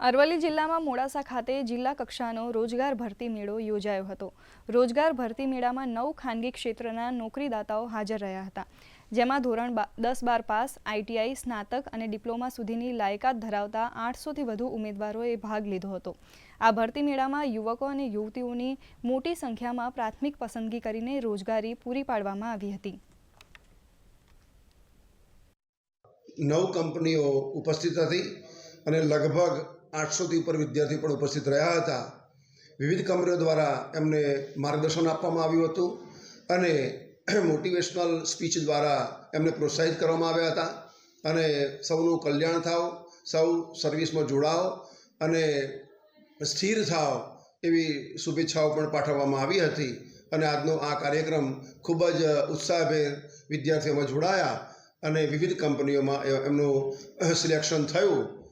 અરવલ્લી જિલ્લામાં મોડાસા ખાતે જિલ્લા કક્ષાનો રોજગાર ભરતી મેળો યોજાયો હતો. રોજગાર ભરતી મેળામાં નવ ખાનગી ક્ષેત્રના નોકરીદાતાઓ હાજર રહ્યા હતા. જેમાં ધોરણ દસ બાર પાસ આઈટીઆઈ સ્નાતક અને ડિપ્લોમા સુધીની લાયકાત ધરાવતા આઠસોથી વધુ ઉમેદવારોએ ભાગ લીધો હતો. આ ભરતી મેળામાં યુવકો અને યુવતીઓની મોટી સંખ્યામાં પ્રાથમિક પસંદગી કરીને રોજગારી પૂરી પાડવામાં આવી હતી. નવ કંપનીઓ ઉપસ્થિત હતી અને લગભગ આઠસોથી ઉપર વિદ્યાર્થી પણ ઉપસ્થિત રહ્યા હતા. વિવિધ કંપનીઓ દ્વારા એમને માર્ગદર્શન આપવામાં આવ્યું હતું અને મોટિવેશનલ સ્પીચ દ્વારા એમને પ્રોત્સાહિત કરવામાં આવ્યા હતા. અને સૌનું કલ્યાણ થાવ, સૌ સર્વિસમાં જોડાઓ અને સ્થિર થાવ એવી શુભેચ્છાઓ પણ પાઠવવામાં આવી હતી. અને આજનો આ કાર્યક્રમ ખૂબ જ ઉત્સાહભેર વિદ્યાર્થીઓમાં જોડાયા અને વિવિધ કંપનીઓમાં એમનું સિલેક્શન થયું.